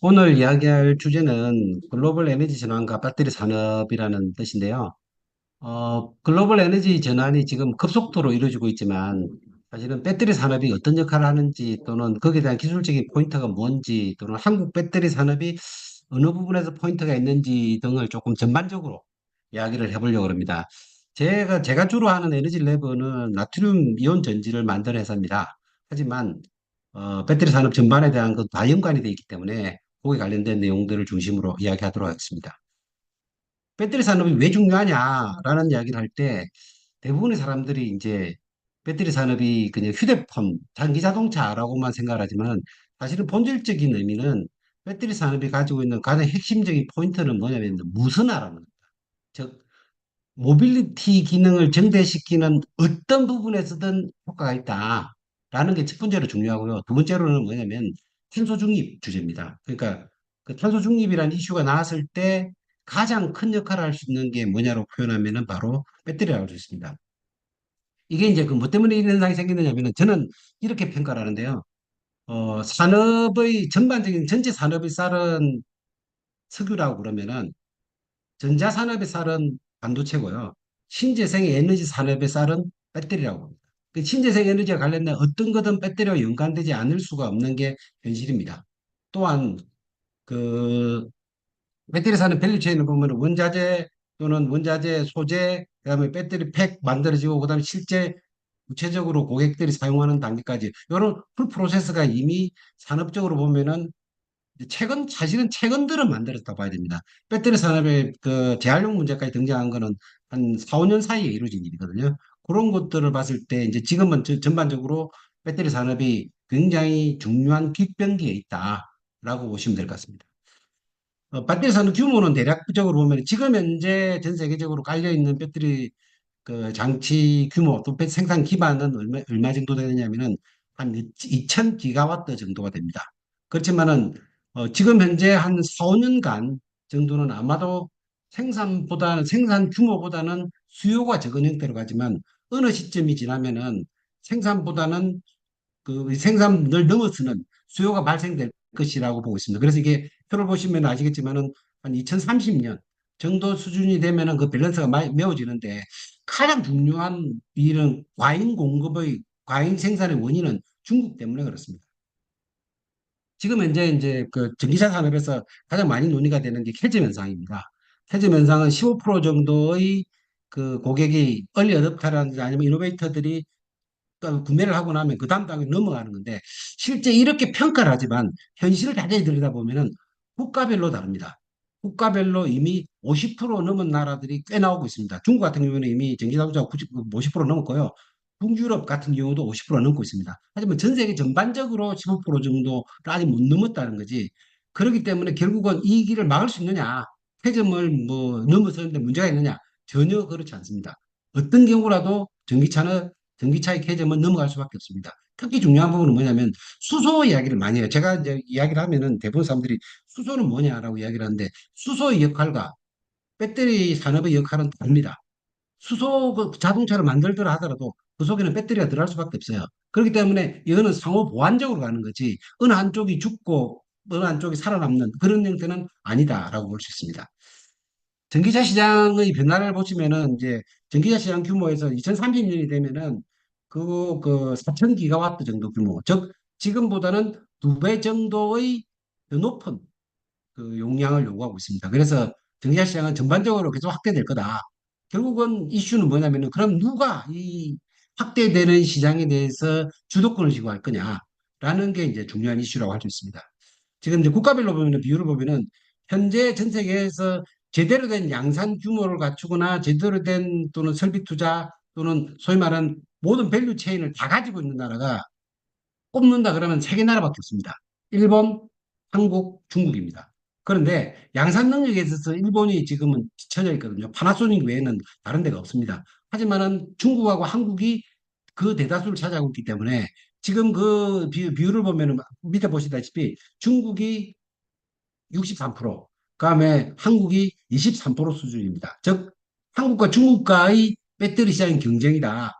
오늘 이야기할 주제는 글로벌 에너지 전환과 배터리 산업이라는 뜻인데요. 어, 글로벌 에너지 전환이 지금 급속도로 이루어지고 있지만 사실은 배터리 산업이 어떤 역할을 하는지 또는 거기에 대한 기술적인 포인트가 뭔지 또는 한국 배터리 산업이 어느 부분에서 포인트가 있는지 등을 조금 전반적으로 이야기를 해보려고 합니다. 제가, 제가 주로 하는 에너지 랩은 나트륨 이온 전지를 만드는 회사입니다. 하지만 어, 배터리 산업 전반에 대한 것다 연관이 되어 있기 때문에 거기에 관련된 내용들을 중심으로 이야기하도록 하겠습니다. 배터리 산업이 왜 중요하냐라는 이야기를 할 때 대부분의 사람들이 이제 배터리 산업이 그냥 휴대폰, 전기 자동차라고만 생각을 하지만 사실은 본질적인 의미는 배터리 산업이 가지고 있는 가장 핵심적인 포인트는 뭐냐면 무선화라는 겁니다. 즉, 모빌리티 기능을 증대시키는 어떤 부분에서든 효과가 있다 라는 게 첫 번째로 중요하고요. 두 번째로는 뭐냐면 탄소 중립 주제입니다. 그러니까 그 탄소 중립이라는 이슈가 나왔을 때 가장 큰 역할을 할 수 있는 게 뭐냐로 표현하면은 바로 배터리라고 할 수 있습니다. 이게 이제 그 뭐 때문에 이런 현상이 생기느냐면은 저는 이렇게 평가를 하는데요. 어, 산업의 전반적인 전체 산업의 쌀은 석유라고 그러면은 전자산업의 쌀은 반도체고요. 신재생 에너지 산업의 쌀은 배터리라고 합니다. 그 신재생 에너지와 관련된 어떤 것은 배터리와 연관되지 않을 수가 없는 게 현실입니다. 또한 그 배터리 사는 밸류체인을 보면 원자재 또는 원자재 소재, 그다음에 배터리 팩 만들어지고 그다음에 실제 구체적으로 고객들이 사용하는 단계까지 이런 풀 프로세스가 이미 산업적으로 보면은 최근 사실은 최근들은 만들었다 봐야 됩니다. 배터리 산업의 그 재활용 문제까지 등장한 거는 한 4, 5년 사이에 이루어진 일이거든요. 그런 것들을 봤을 때 이제 지금은 저- 전반적으로 배터리 산업이 굉장히 중요한 빅변기에 있다라고 보시면 될 것 같습니다. 어, 배터리 산업 규모는 대략적으로 보면 지금 현재 전 세계적으로 깔려 있는 배터리 그 장치 규모 또 배- 생산 기반은 얼마, 얼마 정도 되느냐면은 한2,000 기가와트 정도가 됩니다. 그렇지만은 어, 지금 현재 한 4, 5년간 정도는 아마도 생산보다는 생산 규모보다는 수요가 적은 형태로 가지만 어느 시점이 지나면은 생산보다는 그 생산을 넘어서는 수요가 발생될 것이라고 보고 있습니다. 그래서 이게 표를 보시면 아시겠지만은 한 2030년 정도 수준이 되면은 그 밸런스가 많이 메워지는데 가장 중요한 이런 과잉 공급의 과잉 생산의 원인은 중국 때문에 그렇습니다. 지금 현재 이제 그 전기차 산업에서 가장 많이 논의가 되는 게 캐즘 현상입니다. 캐즘 현상은 15% 정도의 그 고객이 얼리 어댑터라든지 아니면 이노베이터들이 또 구매를 하고 나면 그 다음 단계 넘어가는 건데 실제 이렇게 평가를 하지만 현실을 자세히 들여다보면은 국가별로 다릅니다. 국가별로 이미 50% 넘은 나라들이 꽤 나오고 있습니다. 중국 같은 경우는 이미 전기자동차가 90, 50% 넘었고요. 북유럽 같은 경우도 50% 넘고 있습니다. 하지만 전 세계 전반적으로 15% 정도를 아직 못 넘었다는 거지. 그렇기 때문에 결국은 이 길을 막을 수 있느냐, 폐점을 뭐 넘어서는데 문제가 있느냐? 전혀 그렇지 않습니다. 어떤 경우라도 전기차는 전기차의 개점은 넘어갈 수밖에 없습니다. 특히 중요한 부분은 뭐냐면 수소 이야기를 많이 해요. 제가 이제 이야기를 하면은 대부분 사람들이 수소는 뭐냐라고 이야기를 하는데 수소의 역할과 배터리 산업의 역할은 다릅니다. 수소 그 자동차를 만들더라 하더라도 그 속에는 배터리가 들어갈 수밖에 없어요. 그렇기 때문에 이거는 상호 보완적으로 가는 거지 어느 한쪽이 죽고 어느 한쪽이 살아남는 그런 형태는 아니다라고 볼 수 있습니다. 전기차 시장의 변화를 보시면은 이제 전기차 시장 규모에서 2030년이 되면은 그, 그 4천 기가와트 정도 규모, 즉 지금보다는 두 배 정도의 더 높은 그 용량을 요구하고 있습니다. 그래서 전기차 시장은 전반적으로 계속 확대될 거다. 결국은 이슈는 뭐냐면은 그럼 누가 이 확대되는 시장에 대해서 주도권을 쥐고 할 거냐라는 게 이제 중요한 이슈라고 할 수 있습니다. 지금 이제 국가별로 보면은 비율을 보면은 현재 전 세계에서 제대로 된 양산 규모를 갖추거나 제대로 된 또는 설비 투자 또는 소위 말하는 모든 밸류 체인을 다 가지고 있는 나라가 꼽는다 그러면 세 개 나라밖에 없습니다. 일본, 한국, 중국입니다. 그런데 양산 능력에 있어서 일본이 지금은 뒤쳐져 있거든요. 파나소닉 외에는 다른 데가 없습니다. 하지만은 중국하고 한국이 그 대다수를 차지하고 있기 때문에 지금 그 비, 비율을 보면은 밑에 보시다시피 중국이 63%, 그다음에 한국이 23% 수준입니다. 즉 한국과 중국과의 배터리 시장의 경쟁이다.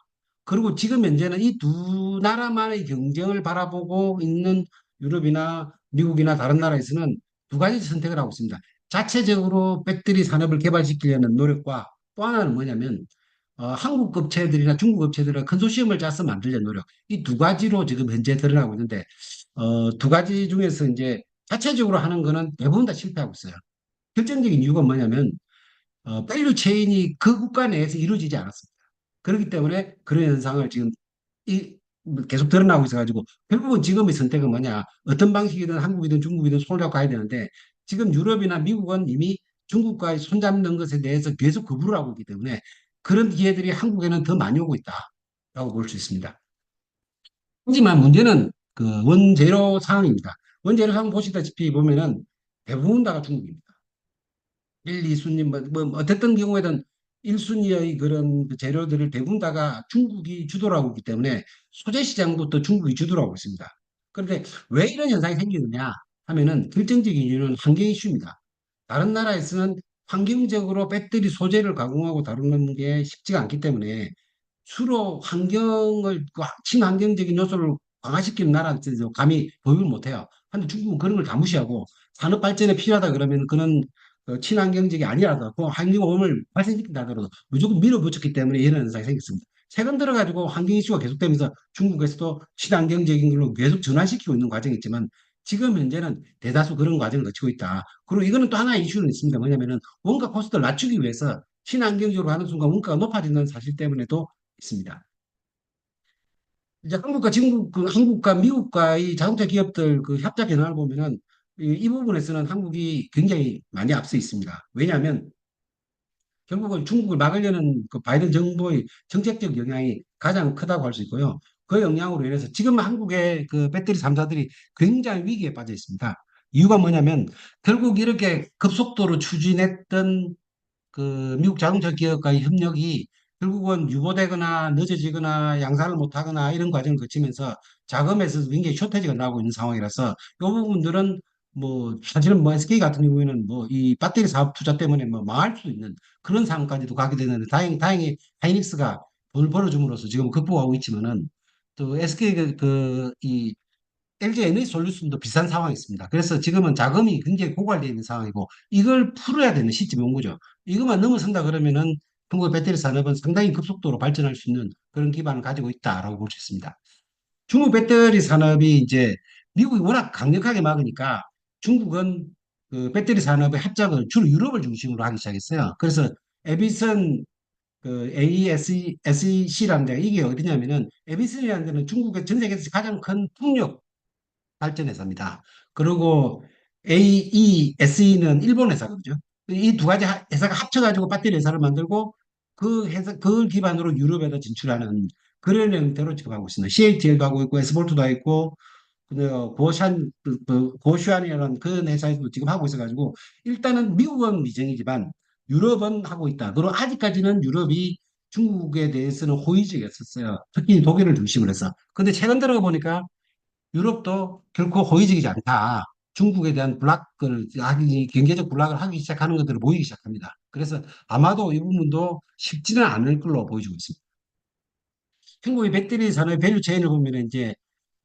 그리고 지금 현재는 이 두 나라만의 경쟁을 바라보고 있는 유럽이나 미국이나 다른 나라에서는 두 가지 선택을 하고 있습니다. 자체적으로 배터리 산업을 개발시키려는 노력과 또 하나는 뭐냐면 어, 한국 업체들이나 중국 업체들은 컨소시엄을 짜서 만들려는 노력. 이 두 가지로 지금 현재 드러나고 있는데 어, 두 가지 중에서 이제 자체적으로 하는 거는 대부분 다 실패하고 있어요. 결정적인 이유가 뭐냐면 어, 밸류 체인이 그 국가 내에서 이루어지지 않았습니다. 그렇기 때문에 그런 현상을 지금 이, 계속 드러나고 있어가지고 결국은 지금의 선택은 뭐냐 어떤 방식이든 한국이든 중국이든 손을 잡고 가야 되는데 지금 유럽이나 미국은 이미 중국과의 손잡는 것에 대해서 계속 거부를 하고 있기 때문에 그런 기회들이 한국에는 더 많이 오고 있다라고 볼 수 있습니다. 하지만 문제는 그 원재료 상황입니다. 원재료 상황 보시다시피 보면은 대부분 다가 중국입니다. 1, 2순위 뭐, 뭐 어쨌든 경우에든 1순위의 그런 그 재료들을 대부분 다가 중국이 주도를 하고 있기 때문에 소재 시장부터 중국이 주도를 하고 있습니다. 그런데 왜 이런 현상이 생기느냐 하면은 결정적인 이유는 환경 이슈입니다. 다른 나라에서는 환경적으로 배터리 소재를 가공하고 다루는 게 쉽지가 않기 때문에 주로 환경을 그 친환경적인 요소를 강화시키는 나라한테도 감히 보유를 못해요. 근데 중국은 그런 걸 다 무시하고 산업 발전에 필요하다 그러면 어, 친환경적이 아니라도 그 환경오염을 발생시킨다 하더라도 무조건 밀어붙였기 때문에 이런 현상이 생겼습니다. 최근 들어가지고 환경 이슈가 계속되면서 중국에서도 친환경적인 걸로 계속 전환시키고 있는 과정이 있지만 지금 현재는 대다수 그런 과정을 거치고 있다. 그리고 이거는 또 하나의 이슈는 있습니다. 뭐냐면은 원가 코스트를 낮추기 위해서 친환경적으로 하는 순간 원가가 높아지는 사실 때문에도 있습니다. 이제 한국과 중국, 그 한국과 미국과의 자동차 기업들 그 협작 현황을 보면은 이, 이 부분에서는 한국이 굉장히 많이 앞서 있습니다. 왜냐하면 결국은 중국을 막으려는 그 바이든 정부의 정책적 영향이 가장 크다고 할 수 있고요. 그 영향으로 인해서 지금 한국의 그 배터리 3사들이 굉장히 위기에 빠져 있습니다. 이유가 뭐냐면 결국 이렇게 급속도로 추진했던 그 미국 자동차 기업과의 협력이 결국은 유보되거나 늦어지거나 양산을 못하거나 이런 과정을 거치면서 자금에서 굉장히 쇼태지가 나고 있는 상황이라서 이 부분들은 뭐 사실은 뭐 SK 같은 경우에는 뭐 이 배터리 사업 투자 때문에 뭐 망할 수 있는 그런 상황까지도 가게 되는데 다행히 다행히 하이닉스가 돈을 벌어줌으로써 지금 극복하고 있지만은 또 SK 그이 LG 에너지 솔루션도 비슷한 상황이 있습니다. 그래서 지금은 자금이 굉장히 고갈되어 있는 상황이고 이걸 풀어야 되는 시점이 온 거죠. 이것만 넘어선다 그러면은 한국 배터리 산업은 상당히 급속도로 발전할 수 있는 그런 기반을 가지고 있다라고 볼 수 있습니다. 중국 배터리 산업이 이제 미국이 워낙 강력하게 막으니까 중국은 그 배터리 산업의 합작을 주로 유럽을 중심으로 하기 시작했어요. 그래서 에비슨 그 AESC라는 데가 이게 어디냐면은 에비슨이라는 데는 중국의 전 세계에서 가장 큰 풍력 발전 회사입니다. 그리고 AESE는 일본 회사거든요. 이 두 가지 회사가 합쳐가지고 배터리 회사를 만들고 그 회사, 그걸 기반으로 유럽에도 진출하는 그런 형태로 지금 하고 있습니다. CATL도 하고 있고, 에스볼트도 있고, 그 고샨, 그, 그 고슈안이라는 그 회사에서도 지금 하고 있어가지고, 일단은 미국은 미정이지만 유럽은 하고 있다. 그리고 아직까지는 유럽이 중국에 대해서는 호의적이었었어요. 특히 독일을 중심으로 해서. 근데 최근 들어 보니까 유럽도 결코 호의적이지 않다. 중국에 대한 블락을 경제적 블락을 하기 시작하는 것들을 보이기 시작합니다. 그래서 아마도 이 부분도 쉽지는 않을 걸로 보여지고 있습니다. 한국의 배터리 산업의 밸류 체인을 보면 이제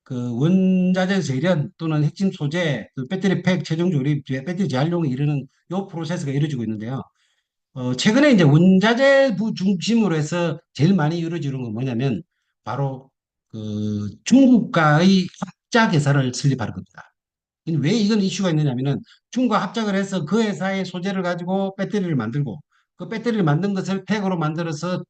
그 원자재 세련 또는 핵심 소재, 그 배터리 팩 최종 조립, 배터리 재활용에 이르는 요 프로세스가 이루어지고 있는데요. 어, 최근에 이제 원자재부 중심으로 해서 제일 많이 이루어지는 건 뭐냐면 바로 그 중국과의 합작 회사를 설립하는 겁니다. 왜 이건 이슈가 있느냐면은 중국과 합작을 해서 그 회사의 소재를 가지고 배터리를 만들고 그 배터리를 만든 것을 팩으로 만들어서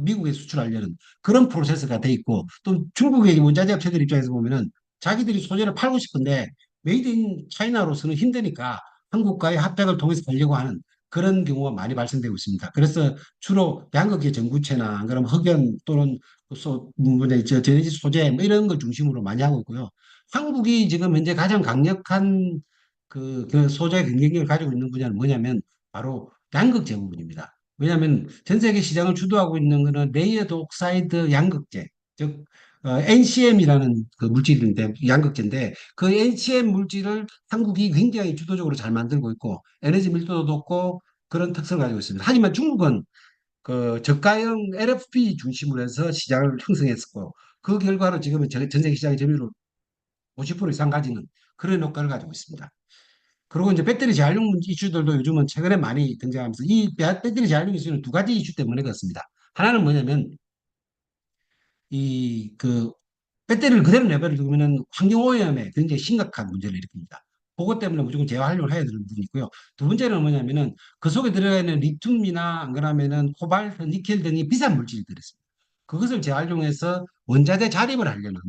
미국에 수출하려는 그런 프로세스가 돼 있고 또 중국의 원자재 업체들 입장에서 보면은 자기들이 소재를 팔고 싶은데 메이드 인 차이나로서는 힘드니까 한국과의 합작을 통해서 가려고 하는 그런 경우가 많이 발생되고 있습니다. 그래서 주로 양극재 전구체나 그럼 흑연 또는 소, 뭐, 저, 전해질 소재 뭐 이런 걸 중심으로 많이 하고 있고요. 한국이 지금 현재 가장 강력한 그, 그 소재 경쟁력을 가지고 있는 분야는 뭐냐면 바로 양극재 부분입니다. 왜냐하면 전 세계 시장을 주도하고 있는 거는 레이어드 옥사이드 양극재, 즉 어, NCM이라는 그 물질인데 양극재인데 그 NCM 물질을 한국이 굉장히 주도적으로 잘 만들고 있고 에너지 밀도도 높고 그런 특성을 가지고 있습니다. 하지만 중국은 그 저가형 LFP 중심으로 해서 시장을 형성했었고 그 결과로 지금은 전 세계 시장의 점유율을 50% 이상 가지는 그런 효과를 가지고 있습니다. 그리고 이제 배터리 재활용 문제 이슈들도 요즘은 최근에 많이 등장하면서 이 배- 배터리 재활용 이슈는 두 가지 이슈 때문에 그렇습니다. 하나는 뭐냐면 이 그 배터리를 그대로 내버려 두면은 환경 오염에 굉장히 심각한 문제를 일으킵니다. 그것 때문에 무조건 재활용을 해야 되는 부분이 있고요. 두 번째는 뭐냐면은 그 속에 들어가 있는 리튬이나 안 그러면은 코발트, 니켈 등이 비싼 물질들이 있습니다. 그것을 재활용해서 원자재 자립을 하려는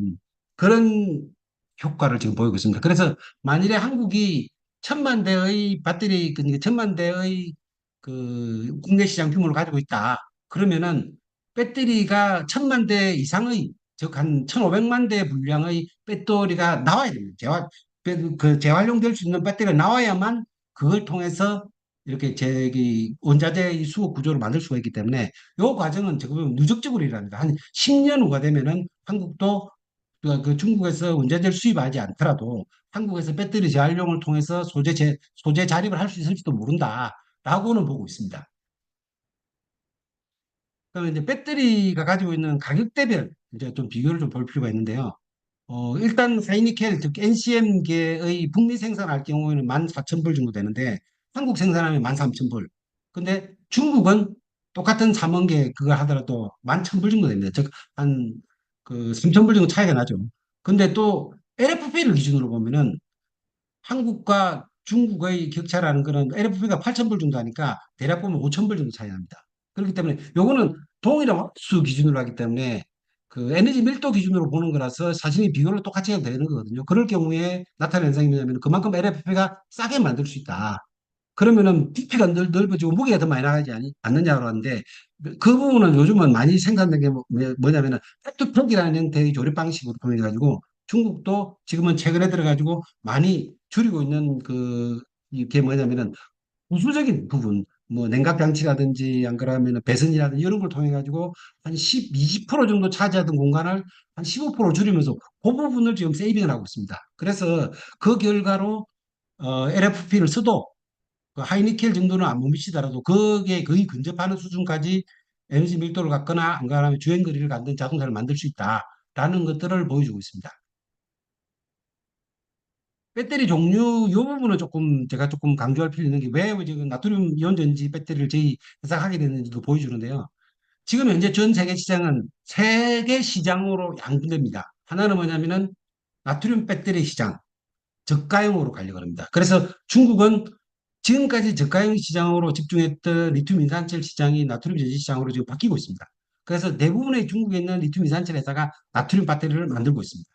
그런 효과를 지금 보이고 있습니다. 그래서 만일에 한국이 천만 대의 배터리, 그 천만 대의 그 국내 시장 규모를 가지고 있다. 그러면은 배터리가 천만 대 이상의 즉한 1,500만 대 분량의 배터리가 나와야 됩니다. 재활, 그그 재활용될 수 있는 배터리가 나와야만 그걸 통해서 이렇게 제기 원자재 수급 구조를 만들 수가 있기 때문에 이 과정은 지금 누적적으로 일어납니다. 한 10년 후가 되면은 한국도 그, 그 중국에서 원자재를 수입하지 않더라도 한국에서 배터리 재활용을 통해서 소재 재, 소재 자립을 할 수 있을지도 모른다라고는 보고 있습니다. 그러면 이제 배터리가 가지고 있는 가격대별 이제 좀 비교를 좀 볼 필요가 있는데요. 어, 일단 하이니켈, 즉 NCM계의 북미 생산할 경우에는 14,000불 정도 되는데 한국 생산하면 13,000불. 근데 중국은 똑같은 삼원계 그거 하더라도 11,000불 정도 됩니다. 즉 한 그 3,000불 정도 차이가 나죠. 근데 또 LFP를 기준으로 보면은 한국과 중국의 격차라는 거는 LFP가 8,000불 정도 하니까 대략 보면 5,000불 정도 차이 납니다. 그렇기 때문에 요거는 동일한 흡수 기준으로 하기 때문에 그 에너지 밀도 기준으로 보는 거라서 사실이 비교를 똑같이 해도 되는 거거든요. 그럴 경우에 나타나는 현상이 뭐냐면 그만큼 LFP가 싸게 만들 수 있다. 그러면은 부피가 넓, 넓어지고 무게가 더 많이 나가지 않- 않느냐고 하는데 그 부분은 요즘은 많이 생산된 게 뭐- 뭐냐면은 팩토팩이라는 형태의 조립 방식으로 통해 가지고 중국도 지금은 최근에 들어가지고 많이 줄이고 있는 그 이게 뭐냐면은 부수적인 부분 뭐 냉각 장치라든지 안 그러면 배선이라든지 이런 걸 통해 가지고 한 10, 20% 정도 차지하던 공간을 한 15% 줄이면서 그 부분을 지금 세이빙을 하고 있습니다. 그래서 그 결과로 어, LFP를 써도 그 하이니켈 정도는 안 못 미치더라도 그게 거의 근접하는 수준까지 에너지 밀도를 갖거나 안 그러면 주행 거리를 갖는 자동차를 만들 수 있다라는 것들을 보여주고 있습니다. 배터리 종류 이 부분은 조금 제가 조금 강조할 필요 있는 게 왜 지금 나트륨 이온 전지 배터리를 저희 회사가 하게 됐는지도 보여주는데요. 지금 현재 전 세계 시장은 세 개 시장으로 양분됩니다. 하나는 뭐냐면은 나트륨 배터리 시장, 저가형으로 가려고 합니다. 그래서 중국은 지금까지 저가형 시장으로 집중했던 리튬 인산철 시장이 나트륨 전지 시장으로 지금 바뀌고 있습니다. 그래서 대부분의 중국에 있는 리튬 인산철 회사가 나트륨 배터리를 만들고 있습니다.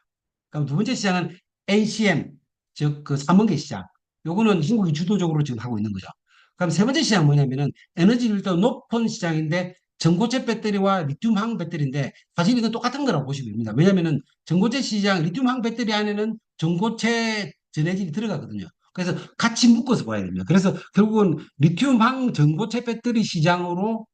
그럼 두 번째 시장은 NCM, 즉 그 삼원계 시장. 요거는 중국이 주도적으로 지금 하고 있는 거죠. 그럼 세 번째 시장 뭐냐면은 에너지를 더 높은 시장인데 전고체 배터리와 리튬황 배터리인데 사실 이건 똑같은 거라고 보시면 됩니다. 왜냐면은 전고체 시장 리튬황 배터리 안에는 전고체 전해질이 들어가거든요. 그래서 같이 묶어서 봐야 됩니다. 그래서 결국은 리튬황 전고체 배터리 시장으로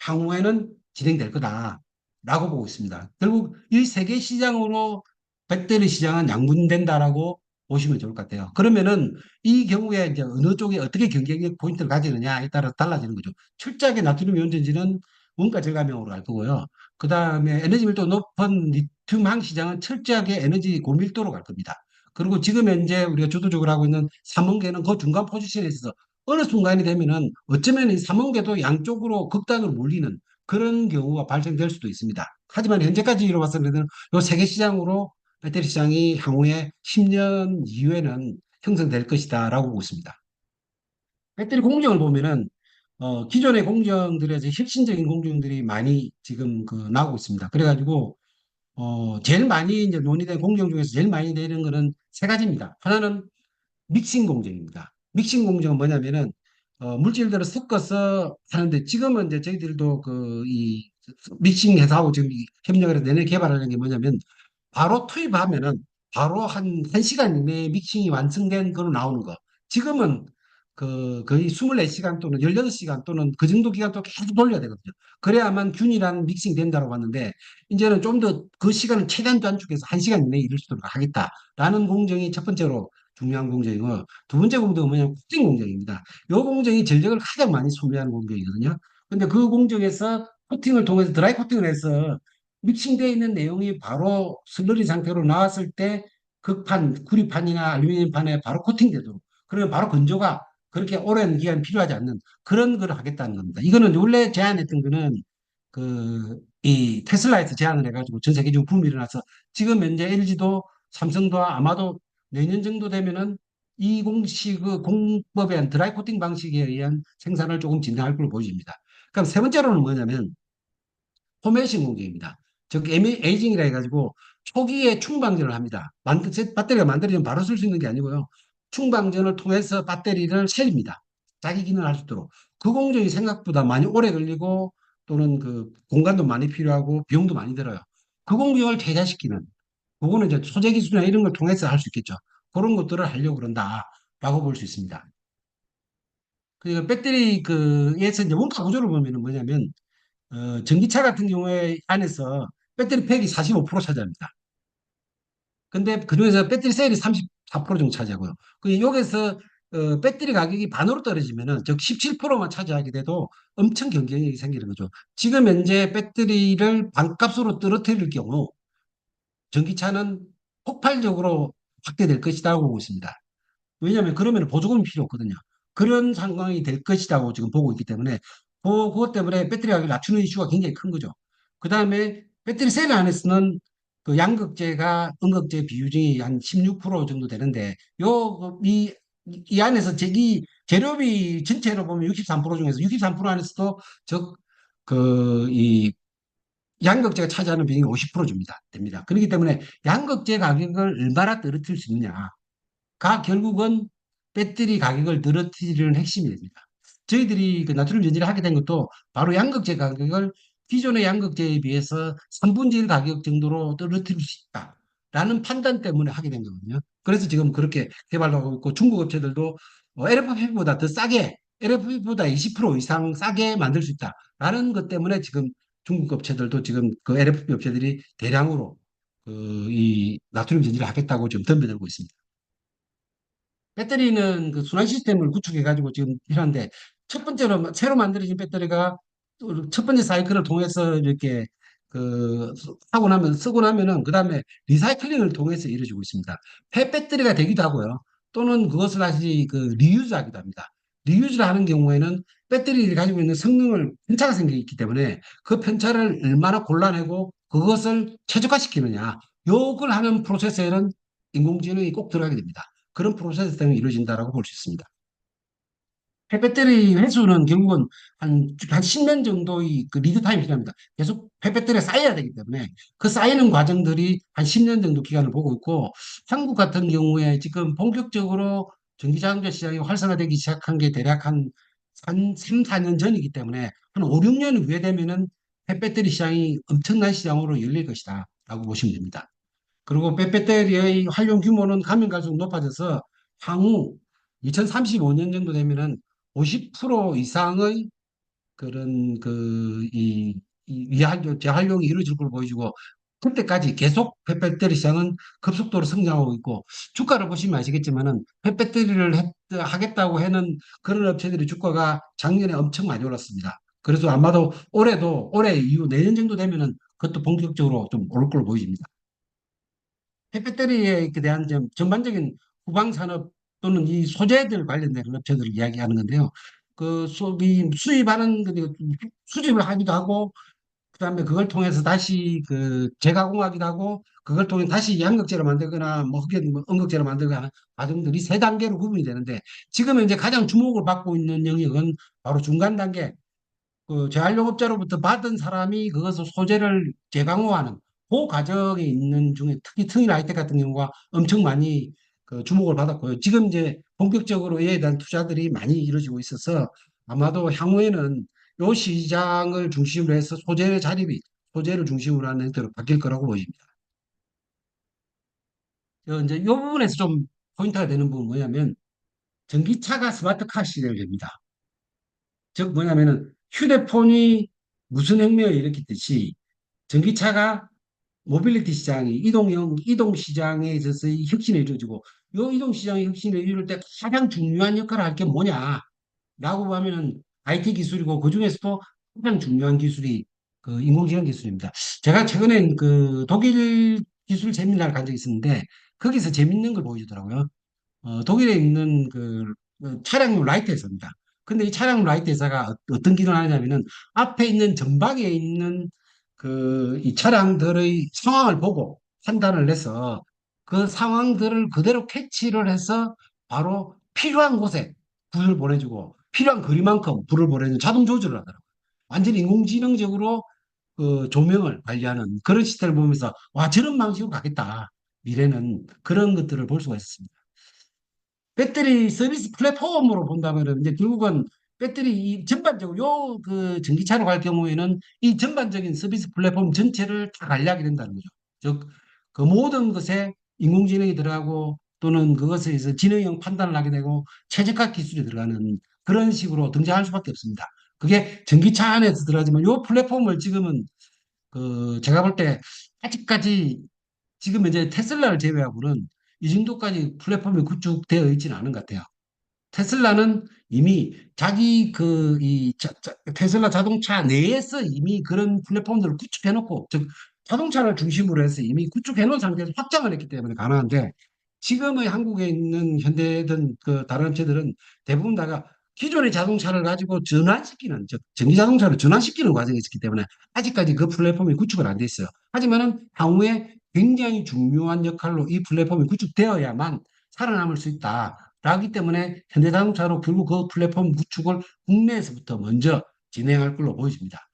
향후에는 진행될 거다라고 보고 있습니다. 결국 이 세계 시장으로 배터리 시장은 양분된다라고 보시면 좋을 것 같아요. 그러면은 이 경우에 이제 어느 쪽에 어떻게 경쟁력 포인트를 가지느냐에 따라 달라지는 거죠. 철저하게 나트륨 이온 전지는 원가 절감형으로 갈 거고요. 그 다음에 에너지 밀도 높은 리튬 시장은 철저하게 에너지 고밀도로 갈 겁니다. 그리고 지금 현재 우리가 주도적으로 하고 있는 삼원계는 그 중간 포지션에 있어서 어느 순간이 되면은 어쩌면 이 삼원계도 양쪽으로 극단으로 몰리는 그런 경우가 발생될 수도 있습니다. 하지만 현재까지 이뤄봤을 요 세계 시장으로 배터리 시장이 향후에 10년 이후에는 형성될 것이다 라고 보고 있습니다. 배터리 공정을 보면은 어, 기존의 공정들에서 혁신적인 공정들이 많이 지금 그 나오고 있습니다. 그래가지고 어, 제일 많이 이제 논의된 공정 중에서 제일 많이 되는 거는 세 가지입니다. 하나는 믹싱 공정입니다. 믹싱 공정은 뭐냐면은 어, 물질들을 섞어서 하는데 지금은 이제 저희들도 그 이 믹싱 회사하고 지금 협력을 내내 개발하는 게 뭐냐면 바로 투입하면은 바로 한, 한 시간 이내에 믹싱이 완성된 거로 나오는 거. 지금은 그 거의 24시간 또는 18시간 또는 그 정도 기간 동안 계속 돌려야 되거든요. 그래야만 균일한 믹싱이 된다고 봤는데 이제는 좀 더 그 시간을 최대한 단축해서 1시간 이내에 이룰 수 있도록 하겠다라는 공정이 첫 번째로 중요한 공정이고 두 번째 공정은 뭐냐면 코팅 공정입니다. 이 공정이 전력을 가장 많이 소비하는 공정이거든요. 근데 그 공정에서 코팅을 통해서 드라이 코팅을 해서 믹싱되어 있는 내용이 바로 슬러리 상태로 나왔을 때 극판, 구리판이나 알루미늄판에 바로 코팅되도록 그러면 바로 건조가 그렇게 오랜 기간 필요하지 않는 그런 걸 하겠다는 겁니다. 이거는 원래 제안했던 거는 그 이 테슬라에서 제안을 해가지고 전 세계적으로 붐이 일어나서 지금 현재 LG도 삼성도 아마도 내년 정도 되면은 이 공식 그 공법에 의한 드라이 코팅 방식에 의한 생산을 조금 진행할 걸로 보입니다. 그럼 세 번째로는 뭐냐면 포메이션 공정입니다. 즉 에이징이라 해가지고 초기에 충방전을 합니다. 배터리가 만들어지면 바로 쓸 수 있는 게 아니고요. 충방전을 통해서 배터리를 세립니다. 자기 기능을 할수 있도록. 그 공정이 생각보다 많이 오래 걸리고 또는 그 공간도 많이 필요하고 비용도 많이 들어요. 그 공정을 퇴사시키는 그거는 이제 소재 기술이나 이런 걸 통해서 할 수 있겠죠. 그런 것들을 하려고 그런다라고 볼 수 있습니다. 그리고 배터리 그에서 이제 원가 구조를 보면은 뭐냐면 어, 전기차 같은 경우에 안에서 배터리 팩이 45% 차지합니다. 근데 그중에서 배터리 셀이 34% 정도 차지하고요. 그 여기서 어, 배터리 가격이 반으로 떨어지면은 즉 17%만 차지하게 돼도 엄청 경쟁력이 생기는 거죠. 지금 현재 배터리를 반값으로 떨어뜨릴 경우 전기차는 폭발적으로 확대될 것이라고 보고 있습니다. 왜냐하면 그러면 보조금이 필요 없거든요. 그런 상황이 될 것이라고 지금 보고 있기 때문에 그, 그것 때문에 배터리 가격을 낮추는 이슈가 굉장히 큰 거죠. 그 다음에 배터리 셀 안에서는 그 양극재가 음극재 비율이 한 16% 정도 되는데 요, 이, 이 안에서 제기 재료비 전체로 보면 63% 중에서 63% 안에서도 즉, 그, 이 양극재가 차지하는 비중이 50% 줍니다. 됩니다. 그렇기 때문에 양극재 가격을 얼마나 떨어뜨릴 수 있느냐. 가 결국은 배터리 가격을 떨어뜨리는 핵심이 됩니다. 저희들이 그 나트륨 전지를 하게 된 것도 바로 양극재 가격을 기존의 양극재에 비해서 3분의 1 가격 정도로 떨어뜨릴 수 있다라는 판단 때문에 하게 된 거거든요. 그래서 지금 그렇게 개발하고 있고 중국 업체들도 LFP보다 더 싸게 LFP보다 20% 이상 싸게 만들 수 있다라는 것 때문에 지금 중국 업체들도 지금 그 LFP 업체들이 대량으로 그 이 나트륨 전지를 하겠다고 지금 덤벼들고 있습니다. 배터리는 그 순환 시스템을 구축해 가지고 지금 필요한데 첫 번째로 새로 만들어진 배터리가 첫 번째 사이클을 통해서 이렇게 그 하고 나면 쓰고 나면은 그 다음에 리사이클링을 통해서 이루어지고 있습니다. 폐 배터리가 되기도 하고요. 또는 그것을 다시 그 리유즈하기도 합니다. 리유즈를 하는 경우에는 배터리를 가지고 있는 성능을 편차가 생기기 때문에 그 편차를 얼마나 골라내고 그것을 최적화시키느냐. 요걸 하는 프로세스에는 인공지능이 꼭 들어가게 됩니다. 그런 프로세스 때문에 이루어진다라고 볼 수 있습니다. 폐배터리 회수는 결국은 한, 한 10년 정도의 그 리드 타임이 필요합니다. 계속 폐배터리가 쌓여야 되기 때문에 그 쌓이는 과정들이 한 10년 정도 기간을 보고 있고 한국 같은 경우에 지금 본격적으로 전기자동차 시장이 활성화되기 시작한 게 대략 한, 한 3, 4년 전이기 때문에 한 5, 6년 후에 되면은 폐배터리 시장이 엄청난 시장으로 열릴 것이다 라고 보시면 됩니다. 그리고 배터리의 활용 규모는 가면 갈수록 높아져서 향후 2035년 정도 되면은 50% 이상의 그런 그이 이활용 재활용이 이루어질 걸 보여주고 그때까지 계속 펫배터리 시장은 급속도로 성장하고 있고 주가를 보시면 아시겠지만은 펫배터리를 하겠다고 하는 그런 업체들의 주가가 작년에 엄청 많이 올랐습니다. 그래서 아마도 올해도 올해 이후 내년 정도 되면은 그것도 본격적으로 좀 오를 걸로 보입니다. 햇배터리에 대한 좀 전반적인 후방 산업 또는 이 소재들 관련된 업체들을 이야기하는 건데요. 그 소비 수입하는 그 수집을 하기도 하고 그다음에 그걸 통해서 다시 그 재가공하기도 하고 그걸 통해 다시 양극재로 만들거나 뭐 흑연 뭐 음극재로 만들거나 과정들이 세 단계로 구분이 되는데 지금 이제 가장 주목을 받고 있는 영역은 바로 중간 단계 그 재활용업자로부터 받은 사람이 그것을 소재를 재강호하는 그 과정에 있는 중에 특히 트윈 하이텍 같은 경우가 엄청 많이 그 주목을 받았고요. 지금 이제 본격적으로 이에 대한 투자들이 많이 이루어지고 있어서 아마도 향후에는 이 시장을 중심으로 해서 소재의 자립이 소재를 중심으로 하는 형태로 바뀔 거라고 보입니다. 이제 이 부분에서 좀 포인트가 되는 부분은 뭐냐면 전기차가 스마트카 시대를 됩니다. 즉 뭐냐면은 휴대폰이 무슨 혁명을 일으켰듯이 전기차가 모빌리티 시장이 이동형 이동 시장에 있어서의 혁신을 이루어지고 이 이동 시장의 혁신을 이룰 때 가장 중요한 역할을 할 게 뭐냐라고 하면은 IT 기술이고 그 중에서도 가장 중요한 기술이 그 인공지능 기술입니다. 제가 최근에 그 독일 기술 세미나를 간 적이 있었는데 거기서 재밌는 걸 보여주더라고요. 어, 독일에 있는 그, 그 차량용 라이트 회사입니다. 근데 이 차량용 라이트 회사가 어- 어떤 기능을 하냐면은 앞에 있는 전방에 있는 그 이 차량들의 상황을 보고 판단을 해서 그 상황들을 그대로 캐치를 해서 바로 필요한 곳에 불을 보내주고 필요한 거리만큼 불을 보내는 자동 조절을 하더라고요. 완전히 인공지능적으로 그 조명을 관리하는 그런 시스템을 보면서 와 저런 방식으로 가겠다. 미래는 그런 것들을 볼 수가 있습니다. 배터리 서비스 플랫폼으로 본다면은 이제 결국은 배터리 이 전반적으로 요 그 전기차로 갈 경우에는 이 전반적인 서비스 플랫폼 전체를 다 관리하게 된다는 거죠. 즉, 그 모든 것에 인공지능이 들어가고 또는 그것에 의해서 지능형 판단을 하게 되고 최적화 기술이 들어가는 그런 식으로 등장할 수밖에 없습니다. 그게 전기차 안에서 들어가지만 요 플랫폼을 지금은 그 제가 볼 때 아직까지 지금 이제 테슬라를 제외하고는 이 정도까지 플랫폼이 구축되어 있지는 않은 것 같아요. 테슬라는 이미 자기 그 이 테슬라 자동차 내에서 이미 그런 플랫폼들을 구축해 놓고 즉 자동차를 중심으로 해서 이미 구축해 놓은 상태에서 확장을 했기 때문에 가능한데 지금의 한국에 있는 현대든 그 다른 업체들은 대부분 다가 기존의 자동차를 가지고 전환시키는 즉 전기 자동차를 전환시키는 과정이 있었기 때문에 아직까지 그 플랫폼이 구축을 안 돼 있어요. 하지만은 향후에 굉장히 중요한 역할로 이 플랫폼이 구축되어야만 살아남을 수 있다. 라기 때문에 현대자동차로 결국 그 플랫폼 구축을 국내에서부터 먼저 진행할 걸로 보여집니다.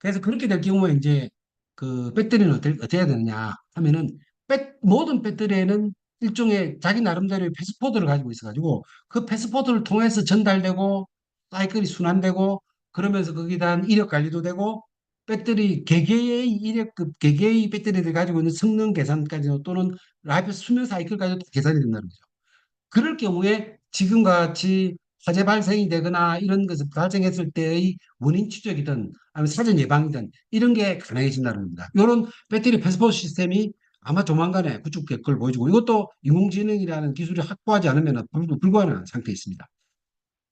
그래서 그렇게 될 경우에 이제 그 배터리는 어떻게, 어떻게 해야 되느냐 하면은 배, 모든 배터리에는 일종의 자기 나름대로의 패스포드를 가지고 있어가지고 그 패스포드를 통해서 전달되고 사이클이 순환되고 그러면서 거기에 대한 이력 관리도 되고 배터리 개개의 이력 그 개개의 배터리를 가지고 있는 성능 계산까지 또는 라이프 수명 사이클까지도 계산이 된다는 거죠. 그럴 경우에 지금과 같이 화재 발생이 되거나 이런 것을 발생했을 때의 원인 추적이든 아니면 사전 예방이든 이런 게 가능해진다는 겁니다. 이런 배터리 패스포트 시스템이 아마 조만간에 구축될 걸 보여주고 이것도 인공지능이라는 기술이 확보하지 않으면 불가능한 상태에 있습니다.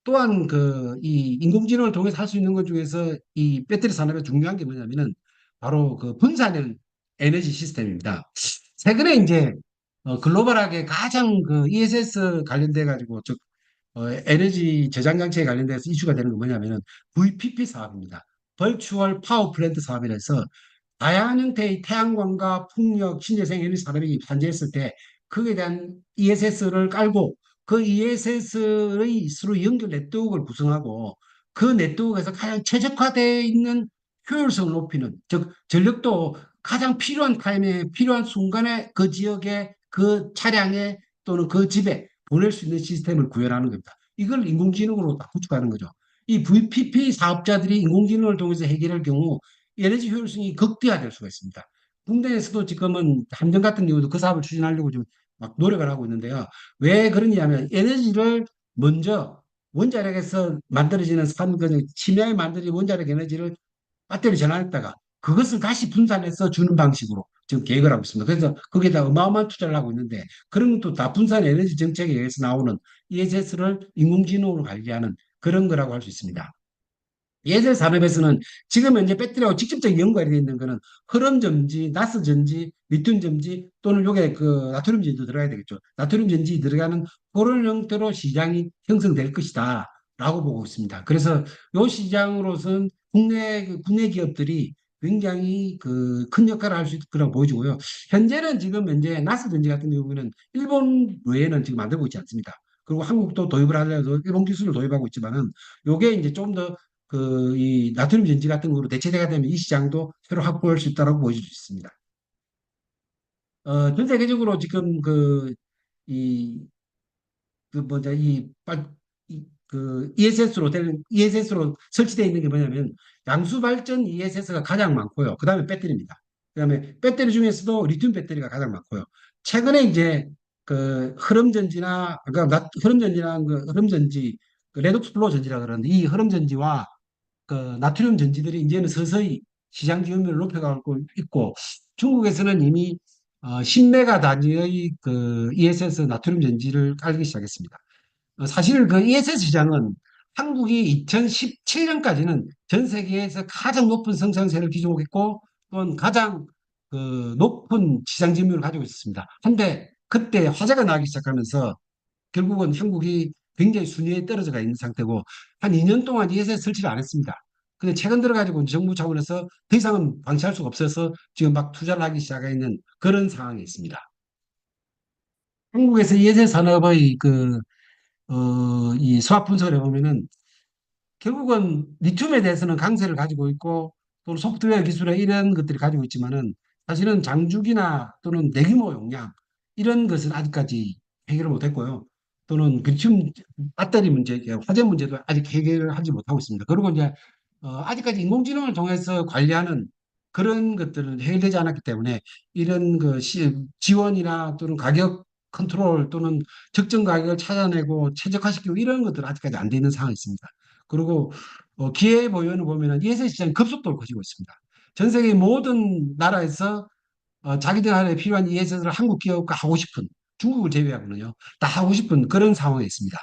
또한 그 이 인공지능을 통해서 할 수 있는 것 중에서 이 배터리 산업의 중요한 게 뭐냐면은 바로 그 분산형 에너지 시스템입니다. 최근에 이제 어, 글로벌하게 가장 그 ESS 관련돼 가지고 즉 어, 에너지 저장 장치에 관련돼서 이슈가 되는 건 뭐냐면은 VPP 사업입니다. 벌추얼 파워 플랜트 사업이라서 다양한 형태의 태양광과 풍력, 신재생 에너지 산업이 산재했을 때 그에 대한 ESS를 깔고 그 ESS의 서로 연결 네트워크를 구성하고 그 네트워크에서 가장 최적화되어 있는 효율성을 높이는 즉 전력도 가장 필요한 타임에 필요한 순간에 그 지역에 그 차량에 또는 그 집에 보낼 수 있는 시스템을 구현하는 겁니다. 이걸 인공지능으로 다 구축하는 거죠. 이 VPP 사업자들이 인공지능을 통해서 해결할 경우 에너지 효율성이 극대화될 수가 있습니다. 국내에서도 지금은 함정 같은 경우도 그 사업을 추진하려고 지금 막 노력을 하고 있는데요. 왜 그러냐면 에너지를 먼저 원자력에서 만들어지는 산, 그 침야에 만들어진 원자력 에너지를 배터리 전환했다가 그것을 다시 분산해서 주는 방식으로 지금 계획을 하고 있습니다. 그래서 거기에다 어마어마한 투자를 하고 있는데 그런 것도 다 분산 에너지 정책에 의해서 나오는 ESS를 인공지능으로 관리하는 그런 거라고 할 수 있습니다. 예전 산업에서는 지금 현재 배터리하고 직접적인 연관이 되어 있는 거는 흐름 전지, 나스 전지, 리튬 전지 또는 요게 그 나트륨 전지도 들어가야 되겠죠. 나트륨 전지 들어가는 그런 형태로 시장이 형성될 것이다. 라고 보고 있습니다. 그래서 요 시장으로선 국내, 그 국내 기업들이 굉장히 그 큰 역할을 할 수 있을 거라고 보여지고요. 현재는 지금 현재 나스 전지 같은 경우는 일본 외에는 지금 만들고 있지 않습니다. 그리고 한국도 도입을 하려도 일본 기술을 도입하고 있지만은 요게 이제 좀 더 그, 이, 나트륨 전지 같은 거로 대체되게 되면 이 시장도 새로 확보할 수 있다고 보여질 수 있습니다. 어, 전 세계적으로 지금 그, 이, 그, 뭐냐, 이, 빨, 이, 그, ESS로 되는, ESS로 설치되어 있는 게 뭐냐면, 양수 발전 ESS가 가장 많고요. 그 다음에 배터리입니다. 그 다음에 배터리 중에서도 리튬 배터리가 가장 많고요. 최근에 이제 그 흐름 전지나, 그러니까 흐름 전지나 그 흐름 전지, 그 레독스 플로우 전지라 그러는데 이 흐름 전지와 그 나트륨 전지들이 이제는 서서히 시장 기업률을 높여가고 있고 중국에서는 이미 어, 10메가 단위의 그 ESS 나트륨 전지를 깔기 시작했습니다. 어, 사실 그 ESS 시장은 한국이 2017년까지는 전 세계에서 가장 높은 생산세를 기록했고 또는 가장 그 높은 시장 점유율을 가지고 있었습니다. 한데 그때 화재가 나기 시작하면서 결국은 한국이 굉장히 순위에 떨어져가 있는 상태고 한 2년 동안 ESS 설치를 안 했습니다. 근데 최근 들어가지고 정부 차원에서 더 이상은 방치할 수가 없어서 지금 막 투자를 하기 시작해 있는 그런 상황에 있습니다. 한국에서 ESS 산업의 그, 어, 이 수학 분석을 해보면은 결국은 리튬에 대해서는 강세를 가지고 있고 또는 소프트웨어 기술에 이런 것들이 가지고 있지만은 사실은 장주기나 또는 대규모 용량 이런 것은 아직까지 해결을 못했고요. 또는 그 리튬 배터리 문제, 화재 문제도 아직 해결을 하지 못하고 있습니다. 그리고 이제 어, 아직까지 인공지능을 통해서 관리하는 그런 것들은 해결되지 않았기 때문에 이런 그 시, 지원이나 또는 가격 컨트롤 또는 적정 가격을 찾아내고 최적화시키고 이런 것들은 아직까지 안 돼 있는 상황이 있습니다. 그리고 어, 기회 보유는 보면은 ESG 시장이 급속도로 커지고 있습니다. 전 세계 모든 나라에서 어, 자기들한테 필요한 ESG를 한국 기업과 하고 싶은 중국을 제외하고는요 다 하고 싶은 그런 상황에 있습니다.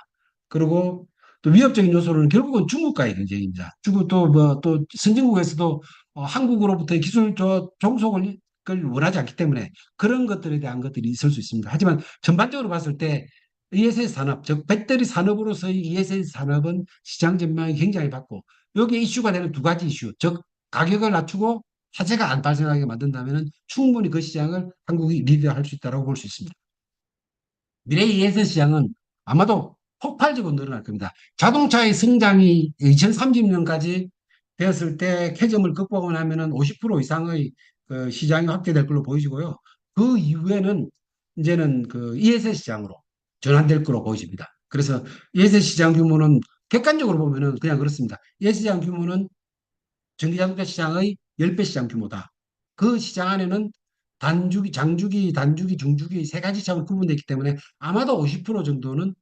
그리고 또 위협적인 요소는 결국은 중국과의 경쟁입니다. 중국 또뭐 또 선진국에서도 어, 한국으로부터의 기술 저 종속을 을 원하지 않기 때문에 그런 것들에 대한 것들이 있을 수 있습니다. 하지만 전반적으로 봤을 때 ESS 산업, 즉 배터리 산업으로서의 ESS 산업은 시장 전망이 굉장히 밝고 여기에 이슈가 되는 두 가지 이슈, 즉 가격을 낮추고 화재가 안 발생하게 만든다면 충분히 그 시장을 한국이 리드할 수 있다고 볼수 있습니다. 미래 ESS 시장은 아마도 폭발적으로 늘어날 겁니다. 자동차의 성장이 2030년까지 되었을 때 캐점을 극복하고 나면은 50% 이상의 그 시장이 확대될 걸로 보이시고요. 그 이후에는 이제는 그 ESS 시장으로 전환될 거로 보여집니다. 그래서 ESS 시장 규모는 객관적으로 보면은 그냥 그렇습니다. ESS 시장 규모는 전기자동차 시장의 10배 시장 규모다. 그 시장 안에는 단주기, 장주기, 단주기, 중주기 세 가지 시장으로 구분되어 있기 때문에 아마도 50% 정도는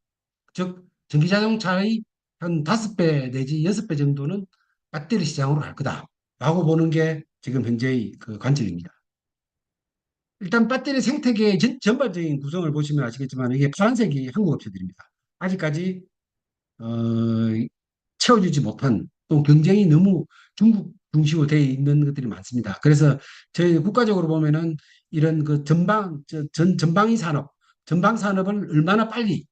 즉 전기자동차의 한 5배 내지 6배 정도는 배터리 시장으로 갈 거다라고 보는 게 지금 현재의 그 관점입니다. 일단 배터리 생태계의 전, 전반적인 구성을 보시면 아시겠지만 이게 파란색이 한국 업체들입니다. 아직까지 어, 채워주지 못한 또 경쟁이 너무 중국 중심으로 되어 있는 것들이 많습니다. 그래서 저희 국가적으로 보면은 이런 그 전방 전 전방위 산업, 전방 산업을 얼마나 빨리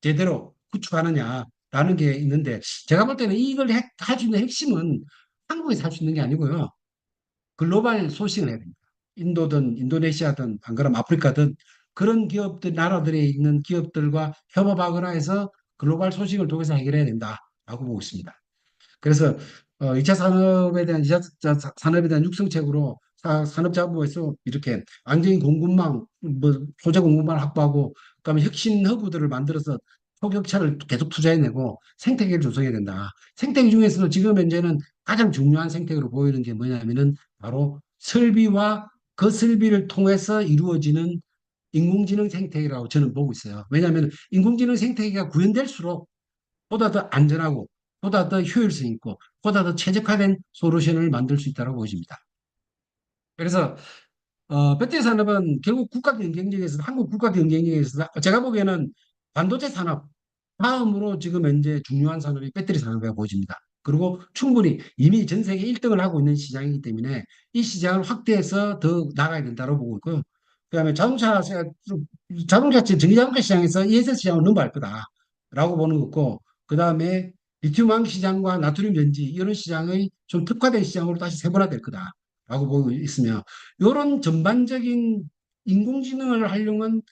제대로 구축하느냐라는 게 있는데 제가 볼 때는 이걸 할 수 있는 핵심은 한국에서 할 수 있는 게 아니고요. 글로벌 소싱을 해야 됩니다. 인도든 인도네시아든 안 그러면 아프리카든 그런 기업들 나라들에 있는 기업들과 협업하거나 해서 글로벌 소싱을 통해서 해결해야 된다라고 보고 있습니다. 그래서 어, 2차 산업에 대한 2차 산업에 대한 육성책으로 산업자부에서 이렇게 안정인 공급망, 뭐 소재 공급망을 확보하고 그다음에 혁신 허브들을 만들어서 초격차를 계속 투자해내고 생태계를 조성해야 된다. 생태계 중에서도 지금 현재는 가장 중요한 생태계로 보이는 게 뭐냐면은 바로 설비와 그 설비를 통해서 이루어지는 인공지능 생태계라고 저는 보고 있어요. 왜냐하면 인공지능 생태계가 구현될수록 보다 더 안전하고 보다 더 효율성 있고 보다 더 최적화된 솔루션을 만들 수 있다고 보여집니다. 그래서 어, 배터리 산업은 결국 국가 경쟁력에서 한국 국가 경쟁력에서 제가 보기에는 반도체 산업 다음으로 지금 현재 중요한 산업이 배터리 산업이라고 보여집니다. 그리고 충분히 이미 전 세계 1등을 하고 있는 시장이기 때문에 이 시장을 확대해서 더 나가야 된다고 보고 있고요. 그다음에 자동차 자동차 전기자동차 시장에서 ESS 시장을 넘어갈 거다라고 보는 거고 그다음에 리튬황 시장과 나트륨 전지 이런 시장의 좀 특화된 시장으로 다시 세분화될 거다라고 보고 있으며 이런 전반적인 인공지능을 활용한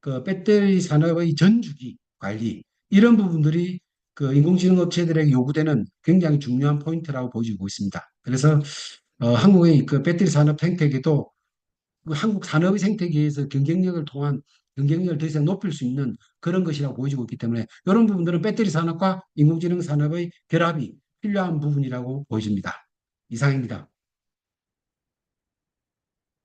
그 배터리 산업의 전주기 관리 이런 부분들이 그 인공지능 업체들에게 요구되는 굉장히 중요한 포인트라고 보여지고 있습니다. 그래서 어, 한국의 그 배터리 산업 생태계도 그 한국 산업의 생태계에서 경쟁력을 통한 경쟁력을 더 이상 높일 수 있는 그런 것이라고 보여지고 있기 때문에 이런 부분들은 배터리 산업과 인공지능 산업의 결합이 필요한 부분이라고 보여집니다. 이상입니다.